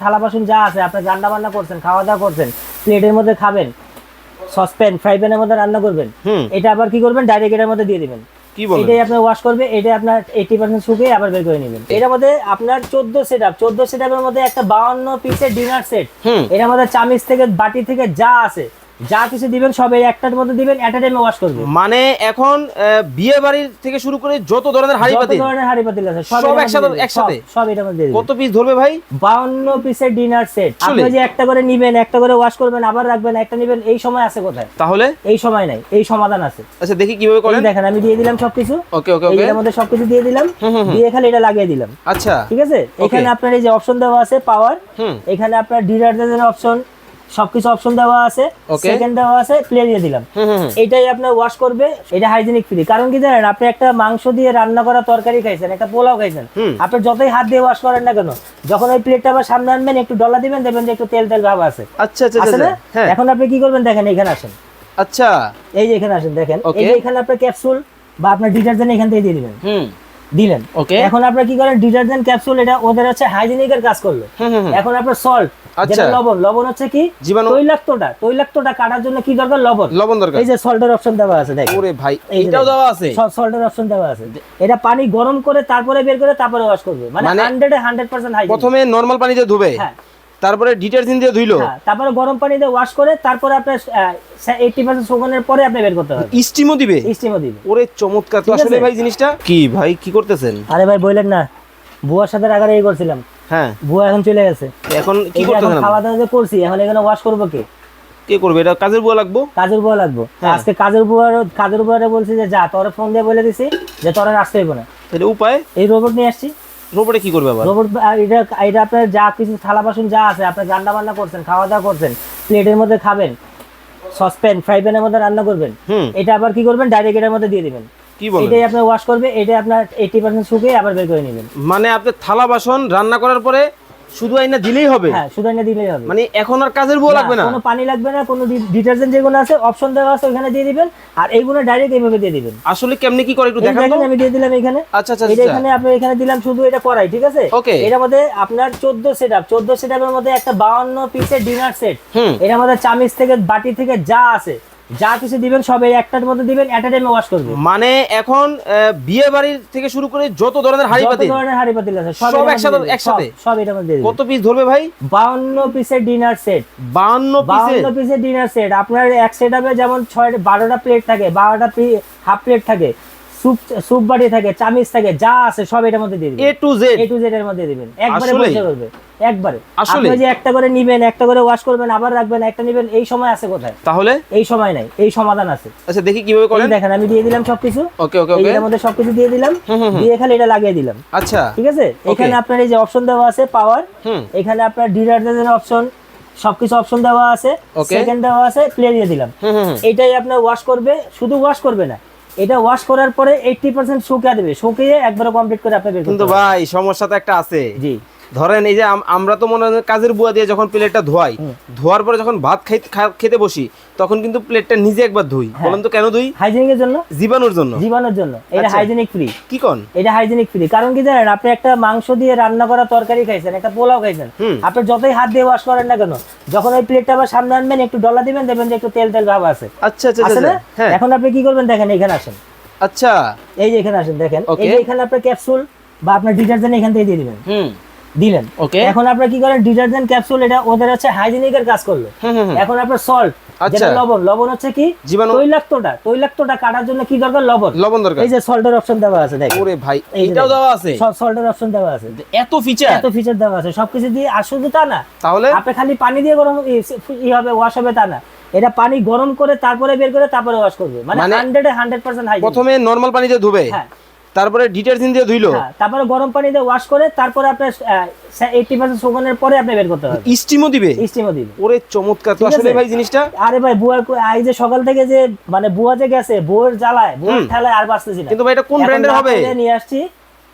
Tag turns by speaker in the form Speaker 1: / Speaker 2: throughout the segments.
Speaker 1: থালা বাসন যা আছে আপনি রান্না বান্না করছেন খাওয়া দাওয়া করছেন প্লেটের মধ্যে খাবেন সসপ্যান ফ্রাই প্যানের মধ্যে রান্না করবেন। এটা আবার কি করবেন? ডাইরেক্ট এটার মধ্যে দিয়ে দিবেন।
Speaker 2: কি বলেন?
Speaker 1: এটাই আপনার ওয়াশ করবে এটা আপনার এইটি পার্সেন্ট শুকিয়ে আবার বের করে নেবেন। এটার মধ্যে আপনার চোদ্দ সেট আপ চোদ্দ সেট আপের মধ্যে একটা বাউন্ন পিসের ডিনার সেট
Speaker 2: হুম।
Speaker 1: এটার মধ্যে চামিচ থেকে বাটি থেকে যা আছে যা কিছু দিবেন সব এই একটার মধ্যে দিবেন এট এ টাইমে ওয়াশ করবে
Speaker 2: মানে এখন বিয়ে বাড়ির থেকে শুরু করে যত ধরনের হাড়ি
Speaker 1: যত ধরনের হাঁড়ি পাতিল আছে
Speaker 2: সব একসাথে- একসাথে?
Speaker 1: সব- এটার মধ্যে
Speaker 2: কত পিস ধরবে ভাই?
Speaker 1: বাউন্ন পিসের ডিনার সেট আপনি যে একটা করে নিবেন একটা করে ওয়াশ করবেন আবার রাখবেন একটা নিবেন এই সময় আছে কোথায়?
Speaker 2: তাহলে?
Speaker 1: এই সময় নাই এই সমাধান আছে।
Speaker 2: আচ্ছা দেখি কীভাবে করেন।
Speaker 1: দেখেন আমি দিয়ে দিলাম সবকিছু।
Speaker 2: ওকে ওকে ওকে।
Speaker 1: এর মধ্যে সবকিছু দিয়ে দিলাম। দিয়ে খালি এটা লাগিয়ে দিলাম।
Speaker 2: আচ্ছা
Speaker 1: ঠিক আছে? এখানে আপনার এই যে অপশন দেওয়া আছে পাওয়ার এখানে আপনার ডিটারজেন্টের অপশন সবকিছু অপশন দেওয়া আছে সেকেন্ড দেওয়া আছে প্লে দিয়ে দিলাম। এটাই আপনার ওয়াশ করবে এটা হাইজেনিক ফ্রি কারণ কি জানেন আপনি একটা মাংস দিয়ে রান্না করা তরকারি খাইছেন একটা পোলাও খাইছেন আপনি যতই হাত দিয়ে ওয়াশ করেন না কেন যখন ওই প্লেটটা আবার সামনে আনবেন একটু ডলা দিবেন দেখবেন যে একটু তেল তেল ভাব আছে।
Speaker 2: আচ্ছা আচ্ছা
Speaker 1: আছে
Speaker 2: আচ্ছা
Speaker 1: না
Speaker 2: হ্যাঁ।
Speaker 1: এখন আপনি কি করবেন দেখেন এখানে আসেন।
Speaker 2: আচ্ছা।
Speaker 1: এই যে এখানে আসেন দেখেন. এই যে এখানে আপনার ক্যাপসুল বা আপনার ডিটারজেন্ট এখান থেকে দিয়ে দিবেন।
Speaker 2: হুম।
Speaker 1: দিলেন।
Speaker 2: ওকে।
Speaker 1: এখন আপনারা কি করেন ডিটারজেন্ট ক্যাপসুল এটা ওদের হচ্ছে হাইজেনিকের কাজ করল। এখন আপনার সল্ট
Speaker 2: আচ্ছা।
Speaker 1: যেটা লবণ লবণ হচ্ছে কি?
Speaker 2: জীবাণু
Speaker 1: তৈলাক্তটা তৈলাক্তটা কাটার জন্য কি দরকার? লবণ।
Speaker 2: লবণ দরকার।
Speaker 1: এই যে সল্টের অপশন দেওয়া আছে দেখেন।
Speaker 2: ওরে ভাই এটাও দেওয়া আছে?
Speaker 1: সল্টের অপশন দেওয়া আছে। এটা পানি গরম করে তারপরে বের করে তারপরে ওয়াশ করবে। মানে 100 এ 100% হাইজেনিক
Speaker 2: প্রথমে নরমাল পানি দিয়ে ধুবে?
Speaker 1: হ্যাঁ।
Speaker 2: তারপরে ডিটারজেন্ট দিয়ে ধুইলো?
Speaker 1: হ্যাঁ, তারপরে গরম পানি দিয়ে ওয়াশ করে তারপরে এইটি পার্সেন্ট শুকানোর পরে আপনি বের করতে হবে।
Speaker 2: স্টিমও দিবে?
Speaker 1: স্টিমও দিবে।
Speaker 2: ওরে চমৎকার তো আসলে ভাই জিনিসটা কি ভাই কি করতেছেন?
Speaker 1: আরে ভাই বললেন না। বুয়ার সাথে আগে এই করছিলাম।
Speaker 2: হ্যাঁ।
Speaker 1: বুয়া এখন চলে গেছে।
Speaker 2: এখন কি করতেছেন
Speaker 1: খাওয়া দাওয়া যে করছি এখন এখানে ওয়াশ করব কি?
Speaker 2: কে করবে? এটা কাজের বুয়া লাগবো?
Speaker 1: কাজের বুয়া লাগবো।
Speaker 2: হ্যাঁ।
Speaker 1: আজকে কাজের বুয়ার কাজের বুয়ারে বলছি যে যা তোর ফোন দিয়ে বলে দিছি যে তোর আসতে হইব না।
Speaker 2: তাহলে উপায়?
Speaker 1: এই রোবট নিয়ে আসছি।
Speaker 2: রোবটে কি করবে আবার?
Speaker 1: রোবট এটা এটা আপনার যা কিছু থালা বাসন যা আছে আপনি রান্না বান্না করছেন খাওয়া দাওয়া করছেন প্লেটের মধ্যে খাবেন সসপ্যান ফ্রাই প্যানের মধ্যে রান্না করবেন এটা আবার কি করবেন? ডাইরেক্ট এটার মধ্যে দিয়ে দিবেন।
Speaker 2: কি বলেন?
Speaker 1: এটাই আপনার ওয়াশ করবে এটা আপনার এইটি পার্সেন্ট শুকিয়ে আবার বের করে নেবেন।
Speaker 2: মানে আপনি থালা বাসন রান্না করার পরে শুধু আইনা দিলেই হবে।
Speaker 1: হ্যাঁ শুধু এনে দিলেই হবে।
Speaker 2: মানে এখন আর কাজের বুয়া লাগবে না।
Speaker 1: কোনো পানি লাগবে না কোনো ডিটারজেন্ট যেগুলো আছে অপশন দেওয়া আছে ওখানে দিয়ে দিবেন। আর এইগুলো ডাইরেক্ট এইভাবে দিয়ে দিবেন।
Speaker 2: আসলে কেমনে কি করে একটু দেখান
Speaker 1: আমি দিয়ে দিলাম এখানে।
Speaker 2: আচ্ছা আচ্ছা
Speaker 1: এটা
Speaker 2: আচ্ছা।
Speaker 1: এখানে আপনি এখানে দিলাম শুধু এটা করাই ঠিক আছে. এটার মধ্যে আপনার চোদ্দ সেট আপ চোদ্দ সেট আপের মধ্যে একটা বাউন্ন পিসের ডিনার সেট
Speaker 2: হুম।
Speaker 1: এটার মধ্যে চামিচ থেকে বাটি থেকে যা আছে যা কিছু দিবেন সব এই একটার মধ্যে দিবেন এট এ টাইমে ওয়াশ করবে
Speaker 2: মানে এখন বিয়ে বাড়ির থেকে শুরু করে যত ধরনের হাড়ি
Speaker 1: ধরনের হাড়ি পাতিল আছে
Speaker 2: সব একসাথে- একসাথে?
Speaker 1: সব- এটার মধ্যে
Speaker 2: কত পিস ধরবে ভাই?
Speaker 1: বাউন্ন পিসের ডিনার সেট
Speaker 2: বান্ন পিসে
Speaker 1: বাউন্ন পিসের ডিনার সেট আপনার এক সেট হবে যেমন ছয় বারোটা প্লেট থাকে বারোটা হাফ প্লেট থাকে। স্যুপ স্যুপ বাটি থাকে চামিচ থাকে যা আছে সব এটার মধ্যে দিয়ে দিবেন।
Speaker 2: A to Z
Speaker 1: A to Z এর মধ্যে দিবেন। একবারে? পরিষ্কার করবে। একবারে।
Speaker 2: আসলে?
Speaker 1: আপনি যে একটা করে নিবেন একটা করে ওয়াশ করবেন আবার রাখবেন একটা নিবেন এই সময় আছে কোথায়?
Speaker 2: তাহলে?
Speaker 1: এই সময় নাই এই সমাধান আছে।
Speaker 2: আচ্ছা দেখি কীভাবে করেন।
Speaker 1: দেখেন আমি দিয়ে দিলাম সবকিছু।
Speaker 2: ওকে ওকে ওকে।
Speaker 1: এর মধ্যে সবকিছু দিয়ে দিলাম। দিয়ে খালি এটা লাগিয়ে দিলাম।
Speaker 2: আচ্ছা
Speaker 1: ঠিক আছে? এখানে আপনার এই যে অপশন দেওয়া আছে পাওয়ার এখানে আপনার ডিটারজেন্টের অপশন সবকিছু অপশন দেওয়া আছে. সেকেন্ড দেওয়া আছে প্লে দিয়ে দিলাম। এটাই আপনার ওয়াশ করবে। শুধু ওয়াশ করবে না এটা ওয়াশ করার পরে এইটটি পার্সেন্ট শুকিয়ে দেবে। শুকিয়ে একবারে কমপ্লিট করে আপনি বের
Speaker 2: কিন্তু ভাই সমস্যা তো একটা আছে।
Speaker 1: জি।
Speaker 2: ধরেন এই যে আমরা তো মনে হয় কাজের বুয়া দিয়ে যখন প্লেটটা ধোয়াই ধোয়ার পরে যখন ভাত খেতে বসি তখন কিন্তু প্লেটটা নিজে একবার ধুই।
Speaker 1: হ্যাঁ।
Speaker 2: বলেন তো কেন ধুই?
Speaker 1: হাইজেনিকের জন্য?
Speaker 2: জীবাণুর জন্য।
Speaker 1: জীবাণুর জন্য। এটা
Speaker 2: আচ্ছা।
Speaker 1: হাইজেনিক ফ্রি
Speaker 2: কি কন?
Speaker 1: এটা হাইজেনিক ফ্রি কারণ কি জানেন আপনি একটা মাংস দিয়ে রান্না করা তরকারি খাইছেন একটা পোলাও খাইছেন আপনি যতই হাত দিয়ে ওয়াশ করেন না কেন যখন ওই প্লেটটা আবার সামনে আনবেন একটু ডলা দিবেন দেখবেন যে একটু তেল তেল ভাব আছে।
Speaker 2: আচ্ছা আচ্ছা
Speaker 1: আছে
Speaker 2: আচ্ছা।
Speaker 1: না
Speaker 2: হ্যাঁ।
Speaker 1: এখন আপনি কি করবেন দেখেন এখানে আসেন।
Speaker 2: আচ্ছা।
Speaker 1: এই যে এখানে আসেন দেখেন। এই যে এখানে আপনার ক্যাপসুল বা আপনার ডিটারজেন্ট এখান থেকে দিয়ে দিবেন।
Speaker 2: হুম।
Speaker 1: দিলেন।
Speaker 2: ওকে
Speaker 1: এখন আপনার কি করেন ডিটারজেন্ট ক্যাপসুল এটা ওদের হচ্ছে হাইজেনিকের কাজ করল। এখন আপনার সল্ট
Speaker 2: আচ্ছা।
Speaker 1: যেটা লবণ লবণ হচ্ছে কি?
Speaker 2: জীবাণু
Speaker 1: তৈলাক্তটা তৈলাক্তটা কাটার জন্য কি দরকার? লবণ।
Speaker 2: লবণ দরকার।
Speaker 1: এই যে সল্টের অপশন দেওয়া আছে দেখেন।
Speaker 2: ওরে ভাই এটাও দেওয়া আছে?
Speaker 1: সব সল্টের অপশন দেওয়া আছে।
Speaker 2: এত ফিচার
Speaker 1: এত ফিচার দেওয়া আছে। সবকিছু দিয়ে আর শুধু তা না
Speaker 2: তাহলে?
Speaker 1: আপনি খালি পানি দিয়ে গরম ই- হবে ওয়াশ হবে তা না। এটা পানি গরম করে তারপরে বের করে তারপরে ওয়াশ করবে। মানে
Speaker 2: মানে
Speaker 1: হান্ড্রেড হান্ড্রেড পার্সেন্ট হাই
Speaker 2: প্রথমে নরমাল পানি দিয়ে ধুবে।
Speaker 1: হ্যাঁ।
Speaker 2: তারপরে ডিটারজেন্ট দিয়ে ধুইলো।
Speaker 1: হ্যাঁ, তারপরে গরম পানি দিয়ে ওয়াশ করে তারপরে আপনার এইটটি পার্সেন্ট শুকানোর পরে আপনি বের করতে হবে।
Speaker 2: স্টিমও দিবে?
Speaker 1: স্টিমও দিবে।
Speaker 2: ওরে চমৎকার তো আসলে ভাই জিনিসটা?
Speaker 1: আরে ভাই বুয়া আই যে সকাল থেকে যে মানে বুয়া যে গেছে বুয়ার জ্বালায় বুয়ার
Speaker 2: হুম।
Speaker 1: ঠেলায় আর বাঁচতেছি না।
Speaker 2: কিন্তু ভাই এটা কোন ব্র্যান্ডের হবে?
Speaker 1: নিয়ে আসছি।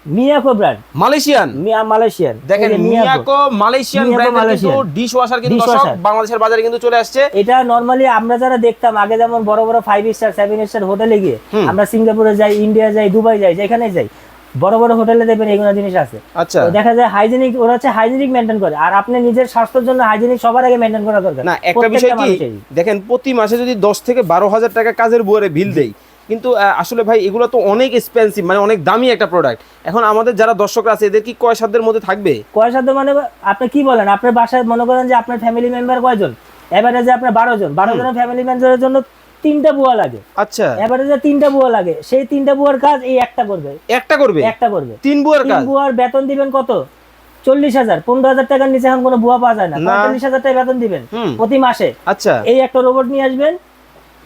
Speaker 1: Miyako brand
Speaker 2: Malaysian?
Speaker 1: মিয়া মালয়েশিয়ান।
Speaker 2: দেখেন
Speaker 1: মিয়াকো।
Speaker 2: মালয়েশিয়ান ব্র্যান্ডের কিন্তু
Speaker 1: মালয়েশিয়ান।
Speaker 2: ডিশ ওয়াশার কিন্তু বাংলাদেশের বাজারে কিন্তু চলে আসছে।
Speaker 1: এটা নরমালি আমরা যারা দেখতাম আগে যেমন বড় বড় স্টার স্টার হোটেলে গিয়ে আমরা সিঙ্গাপুরে যাই ইন্ডিয়া যাই দুবাই যাই যেখানে যাই বড় বড় হোটেলে দেখবেন এগুলো জিনিস আছে।
Speaker 2: আচ্ছা।
Speaker 1: দেখা যায় হাইজেনিক ওরা হচ্ছে হাইজেনিক মেনটেন করে। আর আপনি নিজের স্বাস্থ্যের জন্য হাইজেনিক সবার আগে মেনটেন করা দরকার।
Speaker 2: না একটা বিষয় কি? দেখেন প্রতি মাসে যদি দশ থেকে বারো হাজার টাকা কাজের বুয়ারে বিল দেই কিন্তু আসলে ভাই এগুলো তো অনেক এক্সপেন্সিভ মানে অনেক দামি একটা প্রোডাক্ট এখন আমাদের যারা দর্শকরা আছে এদের কি কয় সাধ্যের মধ্যে থাকবে?
Speaker 1: কয় সাধ্য মানে আপনি কি বলেন? আপনার বাসায় মনে করেন যে আপনার ফ্যামিলি মেম্বার কয়জন? এভারেজে আপনার বারো জন বারো জনের ফ্যামিলি মেম্বারের জন্য তিনটা বুয়া লাগে।
Speaker 2: আচ্ছা।
Speaker 1: এভারেজে তিনটা বুয়া লাগে। সেই তিনটা বুয়ার কাজ এই একটা করবে।
Speaker 2: একটা করবে?
Speaker 1: একটা করবে।
Speaker 2: তিন বুয়ার কাজ?
Speaker 1: বুয়ার বেতন দিবেন কত? চল্লিশ হাজার। পনেরো হাজার টাকার নিচে এখন কোনো বুয়া পাওয়া যায় না।
Speaker 2: না।
Speaker 1: পঁয়তাল্লিশ হাজার টাকা বেতন দিবেন প্রতি মাসে।
Speaker 2: আচ্ছা।
Speaker 1: এই একটা রোবট নিয়ে আসবেন।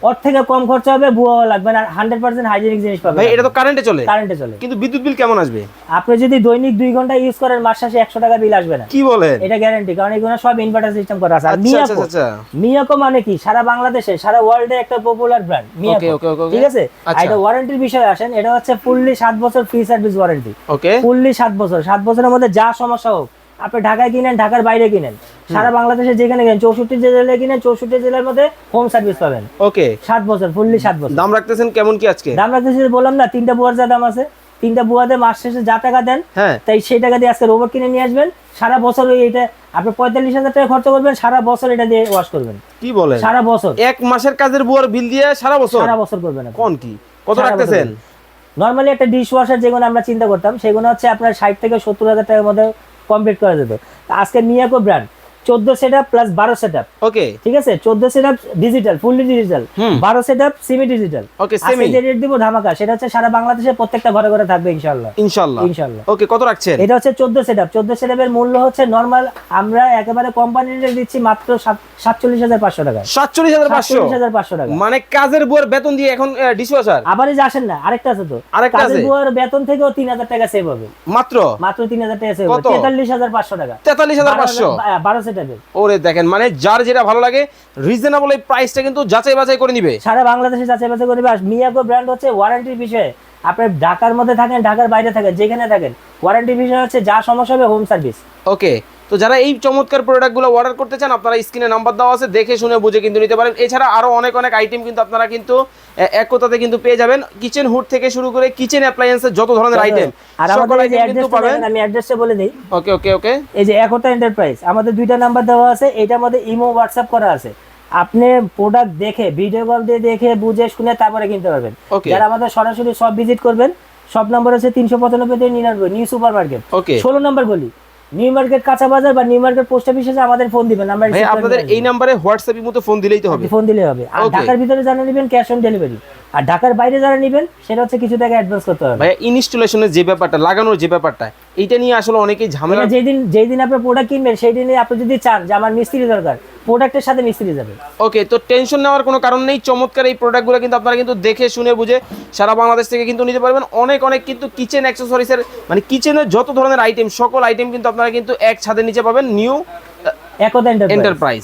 Speaker 1: ওর থেকে কম খরচা হবে লাগবে না হান্ড্রেড পার্সেন্ট হাইজেনিক জিনিস
Speaker 2: ভাই এটা তো কারেন্টে চলে।
Speaker 1: কারেন্টে চলে।
Speaker 2: কিন্তু বিদ্যুৎ বিল কেমন আসবে?
Speaker 1: আপনি যদি দৈনিক দুই ঘণ্টা ইউজ করেন মাস শেষে একশো টাকা বিল আসবে না।
Speaker 2: কি বলেন?
Speaker 1: এটা গ্যারান্টি কারণ এগুলো সব ইনভার্টার সিস্টেম করা আছে। আর
Speaker 2: আচ্ছা আচ্ছা
Speaker 1: মিয়াকো
Speaker 2: আচ্ছা।
Speaker 1: মিয়াকো মানে কি? সারা বাংলাদেশে সারা ওয়ার্ল্ডে একটা পপুলার ব্র্যান্ড মিয়াকো ঠিক আছে?
Speaker 2: আচ্ছা।
Speaker 1: এটা ওয়ারেন্টির বিষয়ে আসেন এটা হচ্ছে ফুললি সাত বছর free service warranty
Speaker 2: okay
Speaker 1: fully সাত বছর সাত বছরের মধ্যে যা সমস্যা হোক আপনি ঢাকায় কিনেন ঢাকার বাইরে কিনেন। সারা বাংলাদেশে যেখানে কিনেন চৌষট্টি জেলায় কিনেন চৌষট্টি জেলার মধ্যে হোম সার্ভিস পাবেন।
Speaker 2: ওকে।
Speaker 1: সাত বছর ফুললি সাত বছর।
Speaker 2: দাম রাখতেছেন কেমন কি আজকে?
Speaker 1: দাম রাখতেছি বললাম না তিনটা বুয়ার যা দাম আছে তিনটা বুয়াতে মাস শেষে যা টাকা দেন
Speaker 2: হ্যাঁ।
Speaker 1: তাই সেই টাকা দিয়ে আজকে রোবট কিনে নিয়ে আসবেন। সারা বছর ওই এটা আপনি পঁয়তাল্লিশ হাজার টাকা খরচ করবেন সারা বছর এটা দিয়ে ওয়াশ করবেন।
Speaker 2: কি বলেন?
Speaker 1: সারা বছর।
Speaker 2: এক মাসের কাজের বুয়ার বিল দিয়ে সারা বছর?
Speaker 1: সারা বছর করবেন
Speaker 2: কোন কি? কত রাখতেছেন?
Speaker 1: নর্মালি একটা ডিশ ওয়াশার যেগুলো আমরা চিন্তা করতাম সেগুলো হচ্ছে আপনার ষাট থেকে সত্তর হাজার টাকার মধ্যে কমপ্লিট করা যেত। আজকে নিয়াকো ব্র্যান্ড চোদ্দ সেট আপ প্লাস বারো সেট আপ
Speaker 2: ওকে
Speaker 1: ঠিক আছে? চোদ্দ set up digital fully digital বারো set up semi digital
Speaker 2: okay semi
Speaker 1: যে রেট দিব ধামাকা সেটা হচ্ছে সারা বাংলাদেশে প্রত্যেকটা ঘরে ঘরে থাকবে ইনশাল্লাহ
Speaker 2: ইনশাআল্লাহ।
Speaker 1: ইনশাল্লাহ
Speaker 2: ওকে কত রাখছেন?
Speaker 1: এটা হচ্ছে চোদ্দ সেট আপ চোদ্দ সেট আপের মূল্য হচ্ছে নর্মাল আমরা একেবারে কোম্পানির রেট দিচ্ছি মাত্র সাতচল্লিশ হাজার পাঁচশো টাকা
Speaker 2: সাতচল্লিশ হাজার পাঁচশো?
Speaker 1: হাজার পাঁচশো টাকা
Speaker 2: মানে কাজের বুয়ার বেতন দিয়ে এখন ডিশওয়াশার
Speaker 1: আবার এই যে আসেন না আরেকটা আছে তো।
Speaker 2: আরেকটা আছে?
Speaker 1: বুয়ার বেতন থেকেও তিন হাজার টাকা সেভ হবে।
Speaker 2: মাত্র?
Speaker 1: মাত্র তিন হাজার টাকা সেভ হবে। তেতাল্লিশ হাজার পাঁচশো টাকা।
Speaker 2: তেতাল্লিশ হাজার পাঁচশো?
Speaker 1: বারো
Speaker 2: ওরে দেখেন মানে যার যেটা ভালো লাগে রিজনেবল এই প্রাইসটা কিন্তু যাচাই বাছাই করে নিবে।
Speaker 1: সারা বাংলাদেশে যাচাই বাছাই নিবে। আর মিয়াগো ব্র্যান্ড হচ্ছে ওয়ারেন্টির বিষয়ে। আপনি ঢাকার মধ্যে থাকেন ঢাকার বাইরে থাকেন যেখানে থাকেন ওয়ারেন্টি বিষয় হচ্ছে যা সমস্যা হবে হোম সার্ভিস
Speaker 2: ওকে তো যারা এই চমৎকার প্রোডাক্টগুলো অর্ডার করতে চান আপনারা স্ক্রিনে নাম্বার দেওয়া আছে দেখে শুনে বুঝে কিন্তু নিতে পারেন। এছাড়া আরও অনেক অনেক আইটেম কিন্তু আপনারা কিন্তু এ- এক কথাতে কিন্তু পেয়ে যাবেন। কিচেন হুড থেকে শুরু করে কিচেন অ্যাপ্লায়েন্সের যত ধরনের আইটেম
Speaker 1: আর আমাদের আমি অ্যাড্রেসটা বলে দিই।
Speaker 2: ওকে ওকে ওকে
Speaker 1: এই যে একতা এন্টারপ্রাইজ আমাদের দুইটা নাম্বার দেওয়া আছে এটা মধ্যে ইমো হোয়াটসঅ্যাপ করা আছে। আপনি প্রোডাক্ট দেখে ভিডিও কল দিয়ে দেখে বুঝে শুনে তারপরে কিনতে পারবেন. যারা আমাদের সরাসরি সব ভিজিট করবেন সব নম্বর আছে তিনশো পঁচানব্বই থেকে নিরানব্বই নিউ সুপার মার্কেট ষোলো নম্বর গলি। নিউ মার্কেট কাঁচা বাজার বা নিউ মার্কেট পোস্ট অফিসে আমাদের ফোন দিবেন আমরা
Speaker 2: আপনাদের এই নম্বরে হোয়াটসঅ্যাপের মতো ফোন দিলেই তো হবে।
Speaker 1: ফোন দিলেই হবে। আর ঢাকার ভিতরে জানিয়ে নেবেন ক্যাশ অন ডেলিভারি আর ঢাকার বাইরে যারা নেবেন সেটা হচ্ছে কিছু টাকা অ্যাডভান্স করতে হবে।
Speaker 2: ভাই ইনস্টলেশনের যে ব্যাপারটা লাগানোর যে ব্যাপারটা এইটা নিয়ে আসলে অনেকেই ঝামেলা
Speaker 1: মানে যেই দিন যেই দিন আপনি প্রোডাক্ট কিনবেন সেই দিনে আপনি যদি চান যে আমার মিস্ত্রি দরকার প্রোডাক্টের সাথে মিস্ত্রি যাবে।
Speaker 2: ওকে তো টেনশন নেওয়ার কোনো কারণ নেই। চমৎকার এই প্রোডাক্টগুলো কিন্তু আপনারা কিন্তু দেখে শুনে বুঝে সারা বাংলাদেশ থেকে কিন্তু নিতে পারবেন। অনেক অনেক কিন্তু কিচেন অ্যাক্সেসরিজের মানে কিচেনের যত ধরনের আইটেম সকল আইটেম কিন্তু আপনারা কিন্তু এক ছাদের নিচে পাবেন নিউ
Speaker 1: এন্টারপ্রাইজ
Speaker 2: এন্টারপ্রাইজ